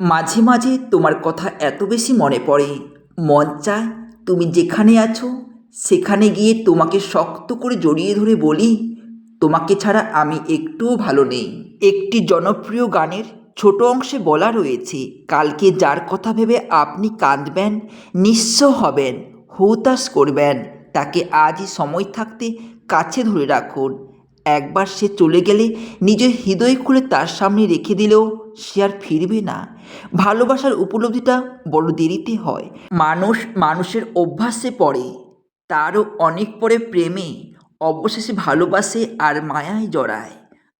মাঝে মাঝে তোমার কথা এত বেশি মনে পড়ে। মন চায় তুমি যেখানে আছো, সেখানে গিয়ে তোমাকে শক্ত করে জড়িয়ে ধরে বলি, তোমাকে ছাড়া আমি একটুও ভালো নেই। একটি জনপ্রিয় গানের ছোট অংশে বলা রয়েছে, কালকে যার কথা ভেবে আপনি কাঁদবেন, নিঃস্ব হবেন হৌতাস করবেন, তাকে আজই সময় থাকতে কাছে ধরে রাখুন। একবার সে চলে গেলে নিজের হৃদয় খুলে তার সামনে রেখে দিলেও সে আর ফিরবে না। ভালোবাসার উপলব্ধিটা বড় দেরিতে হয়। মানুষ মানুষের অভ্যাসে পড়ে। তারও অনেক পরে প্রেমে অবশেষে ভালোবাসে আর মায়ায় জড়ায়।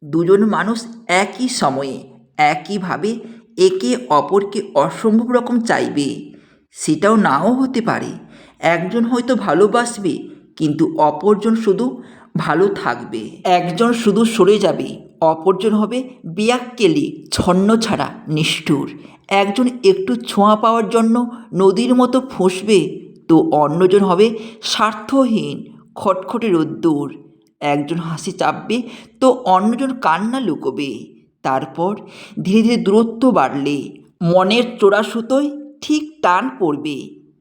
দুজন মানুষ একই সময়ে একইভাবে একে অপরকে অসম্ভব রকম চাইবে। সেটাও নাও হতে পারে। একজন হয়তো ভালোবাসবে, কিন্তু অপরজন শুধু ভালো থাকবে। একজন শুধু সরে যাবে। অপরজন হবে বিয়াক্কেলি, ছন্ন ছাড়া, নিষ্ঠুর। একজন একটু ছোঁয়া পাওয়ার জন্য নদীর মতো ফুঁসবে, তো অন্যজন হবে স্বার্থহীন, খটখটে রোদ্দুর। একজন হাসি চাপবে, তো অন্যজন কান্না লুকোবে। তারপর ধীরে ধীরে দূরত্ব বাড়লে, মনের চোরা সুতোয় ঠিক টান পড়বে।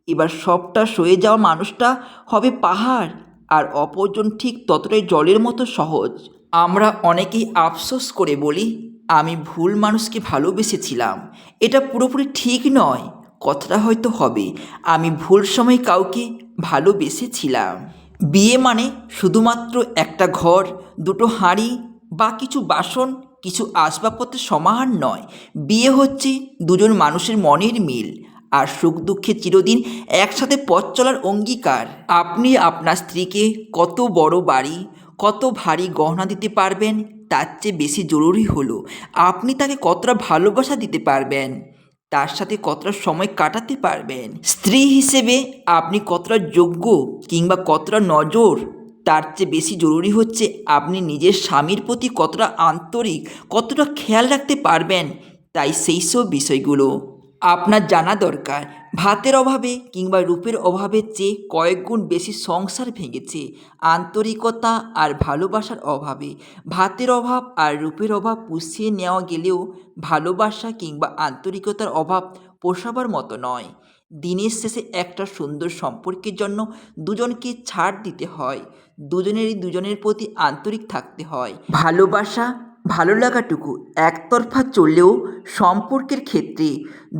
এবার সবটা সয়ে যাওয়া মানুষটা হবে পাহাড়, আর অপরজন ঠিক ততটাই জলের মতো সহজ। আমরা অনেকেই আফসোস করে বলি, আমি ভুল মানুষকে ভালোবেসেছিলাম। এটা পুরোপুরি ঠিক নয়, কথাটা হয়তো হবে, আমি ভুল সময় কাউকে ভালোবেসেছিলাম। বিয়ে মানে শুধুমাত্র একটা ঘর, দুটো হাঁড়ি বা কিছু বাসন, কিছু আসবাবপত্রের সমাহার নয়। বিয়ে হচ্ছে দুজন মানুষের মনের মিল, আর সুখ দুঃখে চিরদিন একসাথে পথ চলার অঙ্গীকার। আপনি আপনার স্ত্রীকে কত বড় বাড়ি কত ভারী গহনা দিতে পারবেন? তার চেয়ে বেশি জরুরি হলো, আপনি তাকে কতটা ভালোবাসা দিতে পারবেন? তার সাথে কতটা সময় কাটাতে পারবেন? স্ত্রী হিসেবে আপনি কতটা যোগ্য কিংবা কতটা নজর? তার চেয়ে বেশি জরুরি হচ্ছে আপনি নিজের স্বামীর প্রতি কতটা আন্তরিক, কতটা খেয়াল রাখতে পারবেন? তাই সেই সব বিষয়গুলো আপনার জানা দরকার। ভাতের অভাবে কিংবা রূপের অভাবের চেয়ে কয়েক গুণ বেশি সংসার ভেঙেছে আন্তরিকতা আর ভালোবাসার অভাবে। ভাতের অভাব আর রূপের অভাব পুষিয়ে নেওয়া গেলেও ভালোবাসা কিংবা আন্তরিকতার অভাব পোষাবার মতো নয়। দিনের শেষে একটা সুন্দর সম্পর্কের জন্য দুজনকে ছাড় দিতে হয়। দুজনেরই দুজনের প্রতি আন্তরিক থাকতে হয়। ভালোবাসা ভালো লাগাটুকু একতরফা চললেও সম্পর্কের ক্ষেত্রে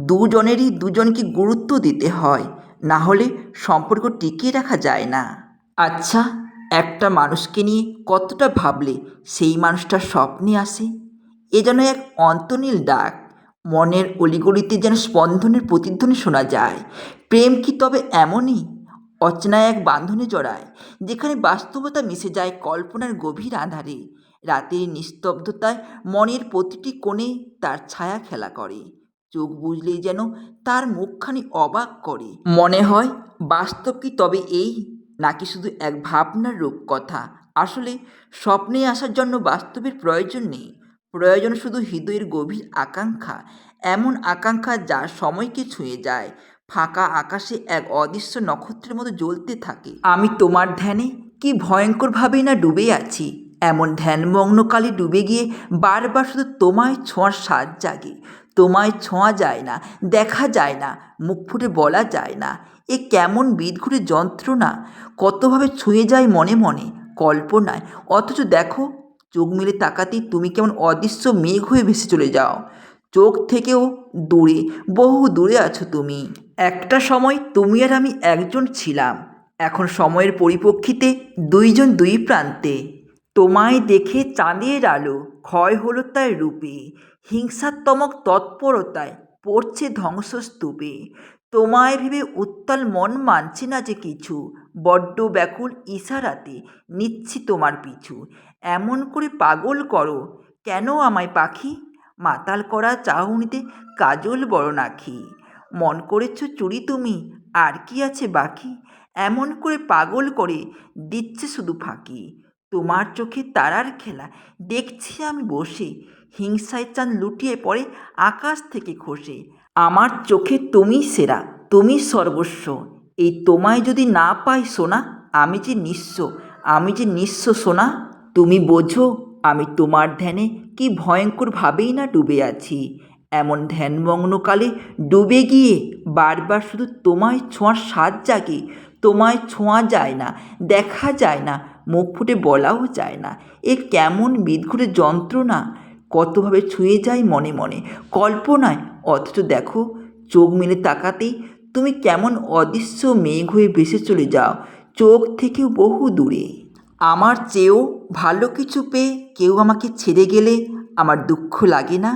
দুজনেরই দুজনকে গুরুত্ব দিতে হয় না হলে সম্পর্ক টিকিয়ে রাখা যায় না। আচ্ছা একটা মানুষকে নিয়ে কতটা ভাবলে সেই মানুষটার স্বপ্নে আসে? এ যেন এক অন্তনীল ডাক, মনের অলিগলিতে যেন স্পন্দনের প্রতিধ্বনি শোনা যায়। প্রেম কি তবে এমনই? অচেনা এক বাঁধনে জড়ায়, যেখানে বাস্তবতা মিশে যায় কল্পনার গভীর আধারে। রাতের নিস্তব্ধতায় মনের প্রতিটি কোণে তার ছায়া খেলা করে। চোখ বুঝলেই যেন তার মুখখানি অবাক করে। মনে হয়, বাস্তব কি তবে এই, নাকি শুধু এক ভাবনার রূপকথা? আসলে স্বপ্নে আসার জন্য বাস্তবের প্রয়োজন নেই। প্রয়োজন শুধু হৃদয়ের গভীর আকাঙ্ক্ষা। এমন আকাঙ্ক্ষা যা সময়কে ছুঁয়ে যায়। ফাঁকা আকাশে এক অদৃশ্য নক্ষত্রের মতো জ্বলতে থাকে। আমি তোমার ধ্যানে কি ভয়ঙ্করভাবেই না ডুবে আছি? এমন ধ্যানমগ্নকালে ডুবে গিয়ে বারবার শুধু তোমায় ছোঁয়ার স্বাদ জাগে। তোমায় ছোঁয়া যায় না, দেখা যায় না, মুখ ফুটে বলা যায় না। এ কেমন বিদঘুটে যন্ত্রণা! কতভাবে ছুঁয়ে যায় মনে মনে, কল্পনায়। অথচ দেখো, চোখ মেলে তাকাতেই তুমি কেমন অদৃশ্য মেঘ হয়ে ভেসে চলে যাও। চোখ থেকেও দূরে, বহু দূরে আছো তুমি। একটা সময় তুমি আর আমি একজন ছিলাম। এখন সময়ের পরিপ্রেক্ষিতে দুইজন দুই প্রান্তে। তোমায় দেখে চাঁদের আলো ক্ষয় হলো তার রূপে, হিংসাত্মক তৎপরতায় পড়ছে ধ্বংসস্তূপে। তোমায় ভেবে উত্তাল মন মানছে না যে কিছু, বড্ড ব্যাকুল ইশারাতে নিচ্ছি তোমার পিছু। এমন করে পাগল করো, কেন আমায় পাখি? মাতাল করা চাহনিতে কাজল বড় নাখি। মন করেছ চুরি তুমি, আর কি আছে বাকি? এমন করে পাগল করে দিচ্ছে শুধু ফাঁকি। তোমার চোখে তারার খেলা। দেখছি আমি বসে। হিংসায় চাঁদ লুটিয়ে পড়ে আকাশ থেকে খসে। আমার চোখে তুমি সেরা, তুমি সর্বস্ব। এই তোমায় যদি না পাই সোনা, আমি যে নিঃস্ব, আমি যে নিঃস্ব সোনা, তুমি বোঝো আমি তোমার ধ্যানে কি ভয়ঙ্করভাবেই না ডুবে আছি। এমন ধ্যানমগ্নকালে ডুবে গিয়ে বারবার শুধু তোমায় ছোঁয়ার স্বাদ জাগে, তোমায় ছোঁয়া যায় না, দেখা যায় না মুখ ফুটে বলাও যায় না। এ কেমন বিদঘুটে যন্ত্রণা? কতভাবে ছুঁয়ে যায় মনে মনে। কল্পনায়, অথচ দেখো, চোখ মেলে তাকাতেই তুমি কেমন অদৃশ্য মেঘ হয়ে ভেসে চলে যাও। চোখ থেকেও বহু দূরে। আমার চেয়েও ভালো কিছু পেয়ে কেউ আমাকে ছেড়ে গেলে আমার দুঃখ লাগে না?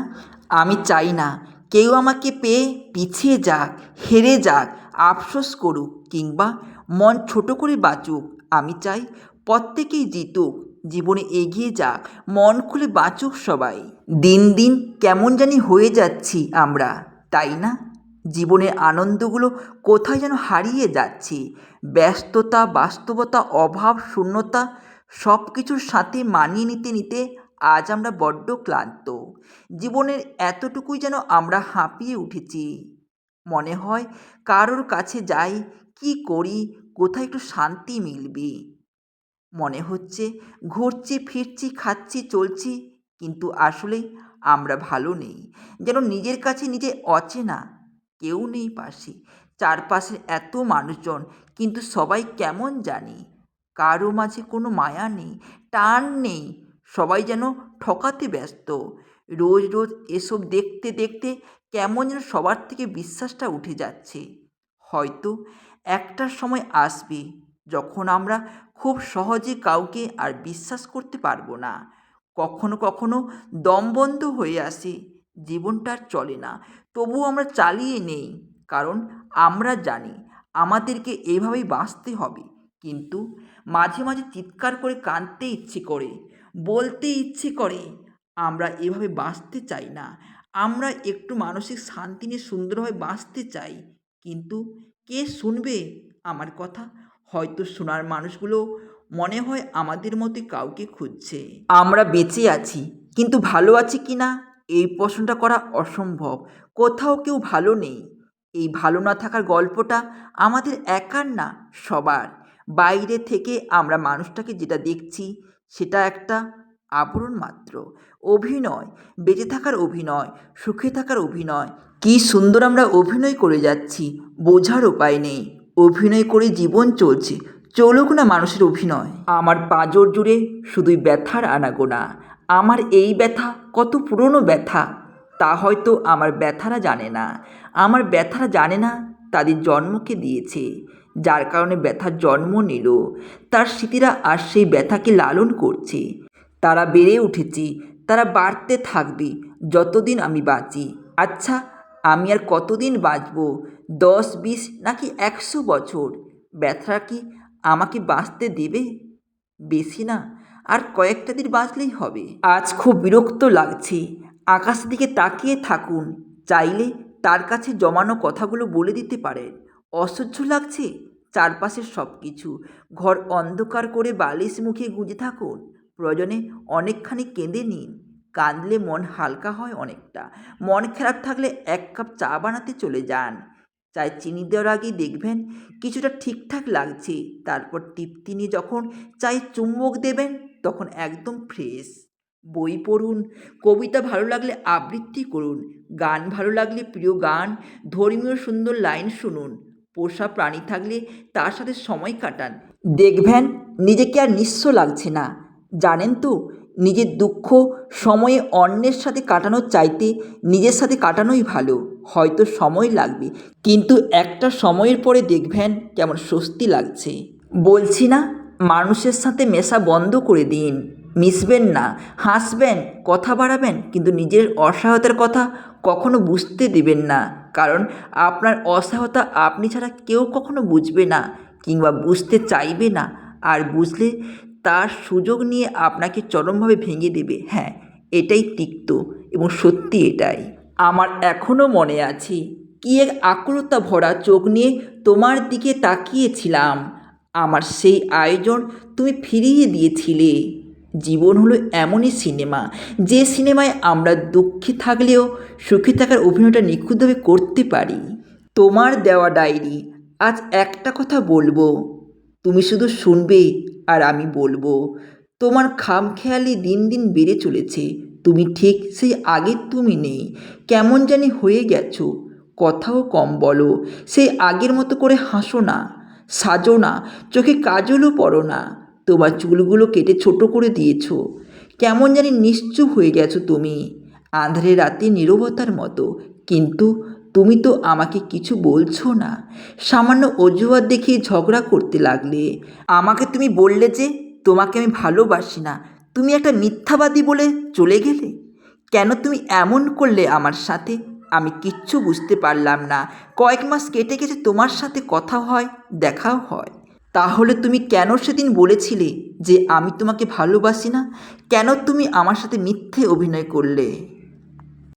আমি চাই না, কেউ আমাকে পেয়ে পিছিয়ে যাক, হেরে যাক, আফসোস করুক কিংবা মন ছোট করে বাঁচুক, আমি চাই প্রত্যেকেই জিতুক, জীবনে এগিয়ে যাক, মন খুলে বাঁচুক সবাই। দিন দিন কেমন জানি হয়ে যাচ্ছি আমরা, তাই না? জীবনের আনন্দগুলো কোথায় যেন হারিয়ে যাচ্ছে। ব্যস্ততা, বাস্তবতা, অভাব, শূন্যতা সব কিছুর সাথে মানিয়ে নিতে নিতে আজ আমরা বড্ড ক্লান্ত। জীবনের এতটুকুই যেন আমরা হাঁপিয়ে উঠেছি। মনে হয় কারোর কাছে যাই, কি করি, কোথায় একটু শান্তি মিলবে। মনে হচ্ছে, ঘুরছি, ফিরছি, খাচ্ছি, চলছি, কিন্তু আসলে আমরা ভালো নেই। যেন নিজের কাছে নিজে অচেনা, কেউ নেই পাশে। চারপাশে এত মানুষজন, কিন্তু সবাই কেমন জানি? কারও মাঝে কোনো মায়া নেই, টান নেই, সবাই যেন ঠকাতে ব্যস্ত। রোজ রোজ এসব দেখতে দেখতে কেমন যেন সবার থেকে বিশ্বাসটা উঠে যাচ্ছে। হয়তো একটা সময় আসবে যখন আমরা খুব সহজে কাউকে আর বিশ্বাস করতে পারব না, কখনো কখনো দমবন্ধ হয়ে আসে, জীবনটা চলে না। তবুও আমরা চালিয়ে নেই, কারণ আমরা জানি আমাদেরকে এভাবেই বাঁচতে হবে। কিন্তু মাঝে মাঝে চিৎকার করে কাঁদতে ইচ্ছে করে, বলতে ইচ্ছে করে, আমরা এভাবে বাঁচতে চাই না। আমরা একটু মানসিক শান্তি নিয়ে সুন্দরভাবে বাঁচতে চাই, কিন্তু কে শুনবে আমার কথা? হয়তো শোনার মানুষগুলো মনে হয় আমাদের মতো কাউকে খুঁজছে। আমরা বেঁচে আছি, কিন্তু ভালো আছি কি না এই প্রশ্নটা করা অসম্ভব। কোথাও কেউ ভালো নেই। এই ভালো না থাকার গল্পটা আমাদের একার না, সবার। বাইরে থেকে আমরা মানুষটাকে যেটা দেখছি, সেটা একটা আবরণ মাত্র। অভিনয়, বেঁচে থাকার অভিনয়, সুখে থাকার অভিনয়। কি সুন্দর আমরা অভিনয় করে যাচ্ছি, বোঝার উপায় নেই। অভিনয় করে জীবন চলছে। চলুক না মানুষের অভিনয়। আমার পাঁজর জুড়ে শুধুই ব্যথার আনাগোনা। আমার এই ব্যথা কত পুরনো ব্যথা? তা হয়তো আমার ব্যথারা জানে না। আমার ব্যথারা জানে না তাদের জন্মকে দিয়েছে। যার কারণে ব্যথার জন্ম নিল। তার স্মৃতিরা আর সেই ব্যথাকে লালন করছে। তারা বেড়ে উঠেছে। তারা বাড়তে থাকবে। যতদিন আমি বাঁচি। আচ্ছা আমি আর কতদিন বাঁচব? দশ বিশ নাকি একশো বছর। ব্যথা কি আমাকে বাঁচতে দেবে? বেশি না, আর কয়েকটা দিন বাঁচলেই হবে। আজ খুব বিরক্ত লাগছে। আকাশ দিকে তাকিয়ে থাকুন, চাইলে তার কাছে জমানো কথাগুলো বলে দিতে পারেন। অসহ্য লাগছে চারপাশের সব কিছু ঘর অন্ধকার করে বালিশ মুখে গুঁজে থাকুন। প্রয়োজনে অনেকখানি কেঁদে নিন। কাঁদলে মন হালকা হয় অনেকটা। মন খারাপ থাকলে এক কাপ চা বানাতে চলে যান। চায় চিনি দেওয়ার আগেই দেখবেন কিছুটা ঠিকঠাক লাগছে। তারপর তৃপ্তি নিয়ে যখন চাই চুম্বক দেবেন, তখন একদম ফ্রেশ বই পড়ুন, কবিতা ভালো লাগলে আবৃত্তি করুন, গান ভালো লাগলে প্রিয় গান, ধর্মীয় সুন্দর লাইন শুনুন, পোষা প্রাণী থাকলে তার সাথে সময় কাটান। দেখবেন নিজেকে আর নিঃস্ব লাগছে না। জানেন তো নিজের দুঃখ সময়ে অন্যের সাথে কাটানোর চাইতে নিজের সাথে কাটানোই ভালো। হয়তো সময় লাগবে, কিন্তু একটা সময়ের পরে দেখবেন কেমন স্বস্তি লাগছে। বলছি না, মানুষের সাথে মেশা বন্ধ করে দিন। মিশবেন না, হাসবেন, কথা বাড়াবেন, কিন্তু নিজের অসহায়তার কথা কখনো বুঝতে দেবেন না। কারণ আপনার অসহায়তা আপনি ছাড়া কেউ কখনো বুঝবে না, কিংবা বুঝতে চাইবে না। আর বুঝলে তার সুযোগ নিয়ে আপনাকে চরমভাবে ভেঙে দেবে। হ্যাঁ এটাই তিক্ত এবং সত্যি এটাই। আমার এখনও মনে আছে, কি এক আকুলতা ভরা চোখ নিয়ে তোমার দিকে তাকিয়েছিলাম। আমার সেই আয়োজন তুমি ফিরিয়ে দিয়েছিলে। জীবন হলো এমনই সিনেমা, যে সিনেমায় আমরা দুঃখে থাকলেও সুখে থাকার অভিনয়টা নিখুঁতভাবে করতে পারি। তোমার দেওয়া ডায়েরি, আজ একটা কথা বলব। তুমি শুধু শুনবে আর আমি বলব। তোমার খামখেয়ালি দিন দিন বেড়ে চলেছে। তুমি ঠিক সেই আগের তুমি নেই। কেমন জানি হয়ে গেছো। কথাও কম বলো। সেই আগের মতো করে হাসো না। সাজো না। চোখে কাজলও পড়ো না। তোমার চুলগুলো কেটে ছোট করে দিয়েছ। কেমন জানি নিশ্চুপ হয়ে গেছো তুমি। আঁধারে রাতে নীরবতার মতো। কিন্তু তুমি তো আমাকে কিছু বলছো না। সামান্য অজুহাত দেখিয়ে ঝগড়া করতে লাগলে। আমাকে তুমি বললে যে, তোমাকে আমি ভালোবাসি না। তুমি একটা মিথ্যাবাদী বলে চলে গেলে? কেন তুমি এমন করলে আমার সাথে? আমি কিচ্ছু বুঝতে পারলাম না। কয়েক মাস কেটে গেছে তোমার সাথে কথা হয় দেখাও হয়। তাহলে তুমি কেন সেদিন বলেছিলে যে, আমি তোমাকে ভালোবাসি না? কেন তুমি আমার সাথে মিথ্যে অভিনয় করলে?